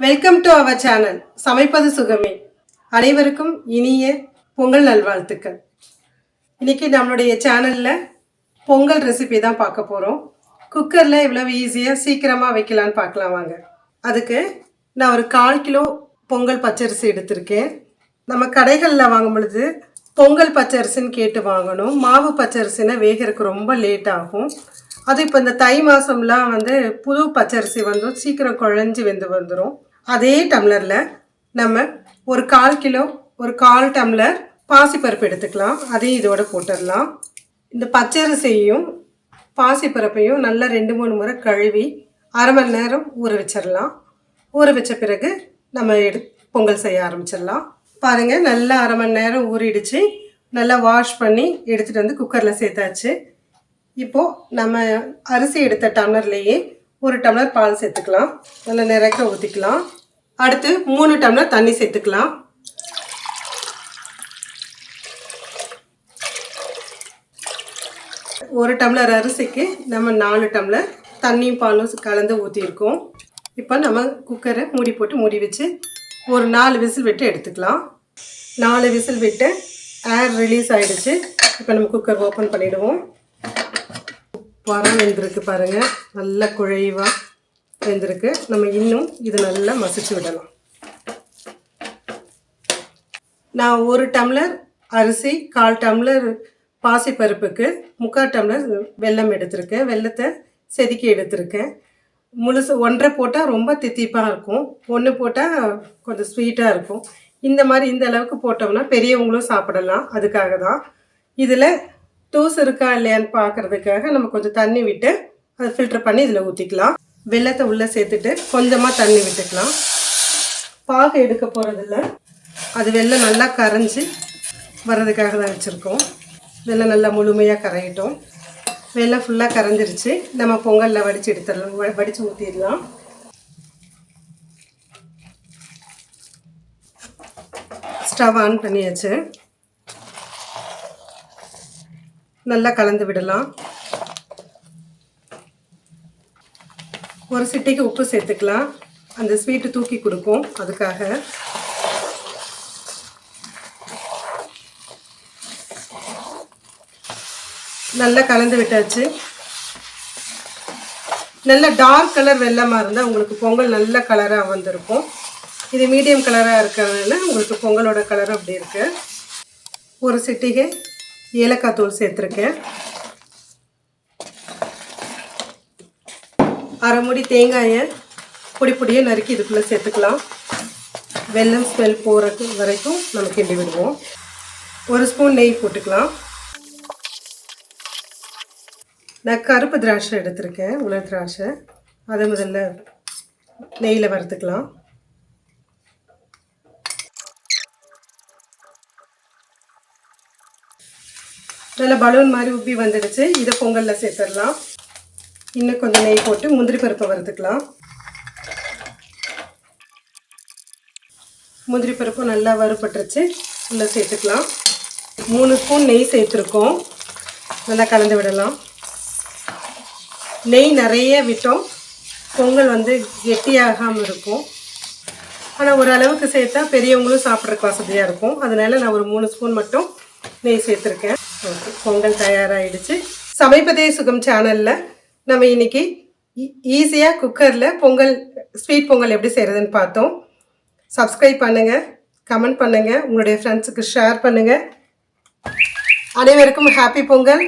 Welcome to our channel சமைப்பது சுகமே. அனைவருக்கும் இனிய பொங்கல் நல்வாழ்த்துக்கள். இன்னைக்கு நம்மளுடைய சேனலில் பொங்கல் ரெசிபி தான் பார்க்க போகிறோம் குக்கரில் இவ்வளவு ஈஸியாக சீக்கிரமாக வைக்கலான்னு பார்க்கலாம் வாங்க. அதுக்கு நான் ஒரு கால் கிலோ பொங்கல் பச்சரிசி எடுத்திருக்கேன். நம்ம கடைகளில் வாங்கும் பொழுது பொங்கல் பச்சரிசின்னு கேட்டு வாங்கணும். மாவு பச்சரிசினா வேகிறதுக்கு ரொம்ப லேட் ஆகும். அது இப்போ இந்த தை மாதம்லாம் வந்து புது பச்சரிசி வந்து சீக்கிரம் குழஞ்சி வெந்து வந்துடும் அதே டம்ளரில் நம்ம ஒரு கால் கிலோ ஒரு கால் டம்ளர் பாசிப்பருப்பு எடுத்துக்கலாம். அதையும் இதோட போட்டுடலாம். இந்த பச்சரிசியையும் பாசிப்பருப்பையும் நல்லா ரெண்டு மூணு முறை கழுவி அரை மணி நேரம் ஊற வச்சிடலாம். ஊற வச்ச பிறகு நம்ம எடு பொங்கல் செய்ய ஆரம்பிச்சிடலாம். பாருங்கள் நல்லா அரை மணி நேரம் ஊறிடுச்சு. நல்லா வாஷ் பண்ணி எடுத்துகிட்டு வந்து குக்கரில் சேர்த்தாச்சு. இப்போது நம்ம அரிசி எடுத்த டம்ளர்லேயே ஒரு டம்ளர் பால் சேர்த்துக்கலாம். நல்லா நிறைக்க ஊற்றிக்கலாம் அடுத்து மூணு டம்ளர் தண்ணி சேர்த்துக்கலாம். ஒரு டம்ளர் அரிசிக்கு நம்ம நாலு டம்ளர் தண்ணியும் பாலும் கலந்து ஊற்றிருக்கோம் இப்போ நம்ம குக்கரை மூடி போட்டு மூடி வச்சு ஒரு நாலு விசில் விட்டு எடுத்துக்கலாம். நாலு விசில் விட்டு ஏர் ரிலீஸ் ஆகிடுச்சு இப்போ நம்ம குக்கர் ஓப்பன் பண்ணிவிடுவோம் பரம் வெந்திருக்கு பாருங்கள் நல்ல குழைவாக வெந்திருக்கு. நம்ம இன்னும் இது நல்லா மசிச்சு விடலாம். நான் ஒரு டம்ளர் அரிசி கால் டம்ளர் பாசிப்பருப்புக்கு முக்கால் டம்ளர் வெல்லம் எடுத்திருக்கேன். வெல்லத்தை செதுக்கி எடுத்திருக்கேன். முழுசு ஒன்றை போட்டால் ரொம்ப தித்திப்பாக இருக்கும். ஒன்று போட்டால் கொஞ்சம் ஸ்வீட்டாக இருக்கும். இந்த மாதிரி இந்த அளவுக்கு போட்டோம்னா பெரியவங்களும் சாப்பிடலாம். அதுக்காக தான். இதில் தூசு இருக்கா இல்லையான்னு பார்க்கறதுக்காக நம்ம கொஞ்சம் தண்ணி விட்டு அதை ஃபில்டர் பண்ணி இதில் ஊற்றிக்கலாம் வெள்ளத்தை உள்ளே சேர்த்துட்டு கொஞ்சமாக தண்ணி விட்டுக்கலாம். பாகு எடுக்க போகிறதில்ல அது வெள்ளம் நல்லா கரைஞ்சி வர்றதுக்காக தான் வச்சுருக்கோம். வெள்ளம் நல்லா முழுமையாக கரையிட்டோம். வெள்ளம் ஃபுல்லாக கரைஞ்சிருச்சு. நம்ம பொங்கலில் வடித்து எடுத்துடலாம். வ- வடித்து ஊற்றிடலாம் ஸ்டவ் ஆன் பண்ணியாச்சு. நல்லா கலந்து விடலாம். ஒரு சிட்டிக்கு உப்பு சேர்த்துக்கலாம். அந்த ஸ்வீட்டு தூக்கி கொடுக்கும் அதுக்காக. நல்லா கலந்து விட்டாச்சு. நல்ல டார்க் கலர் வெள்ளமாக இருந்தால் உங்களுக்கு பொங்கல் நல்ல கலராக வந்திருக்கும். இது மீடியம் கலராக இருக்கிறதுனால உங்களுக்கு பொங்கலோட கலர் அப்படி இருக்குது ஒரு சிட்டிகை ஏலக்காய் தூள் சேர்த்துருக்கேன். அரை மூடி தேங்காயை பொடி பொடியாக நறுக்கி இதுக்குள்ளே சேர்த்துக்கலாம். வெல்லம் ஸ்மெல் போகிறது வரைக்கும் நம்ம கிண்டி விடுவோம். ஒரு ஸ்பூன் நெய் போட்டுக்கலாம். நான் கருப்பு திராட்சை எடுத்திருக்கேன் உலர் திராட்சை. அதை முதல்ல நெய்யில் வறுத்துக்கலாம். நல்ல பலூன் மாதிரி உப்பி வந்துடுச்சு. இதை பொங்கலில் சேர்த்துடலாம். இன்னும் கொஞ்சம் நெய் போட்டு முந்திரி பருப்பை வறுத்துக்கலாம். முந்திரி பருப்பும் நல்லா வறுபட்டுருச்சு. உள்ளே சேர்த்துக்கலாம். மூணு ஸ்பூன் நெய் சேர்த்துருக்கோம். நல்லா கலந்து விடலாம். நெய் நிறைய விட்டோம். பொங்கல் வந்து கெட்டியாகாமல் இருக்கும். ஆனால் ஓரளவுக்கு சேர்த்தா பெரியவங்களும் சாப்பிட்றதுக்கு வசதியாக இருக்கும். அதனால நான் ஒரு மூணு ஸ்பூன் மட்டும் நெய் சேர்த்துருக்கேன். ஓகே பொங்கல் தயாராகிடுச்சு சமைப்பதே சுகம் சேனலில் நம்ம இன்னைக்கு e-, ஈஸியாக குக்கரில் பொங்கல் ஸ்வீட் பொங்கல் எப்படி செய்கிறதுன்னு பார்த்தோம். சப்ஸ்கிரைப் பண்ணுங்கள் கமெண்ட் பண்ணுங்கள் உங்களுடைய ஃப்ரெண்ட்ஸுக்கு ஷேர் பண்ணுங்கள் அனைவருக்கும் ஹாப்பி பொங்கல்.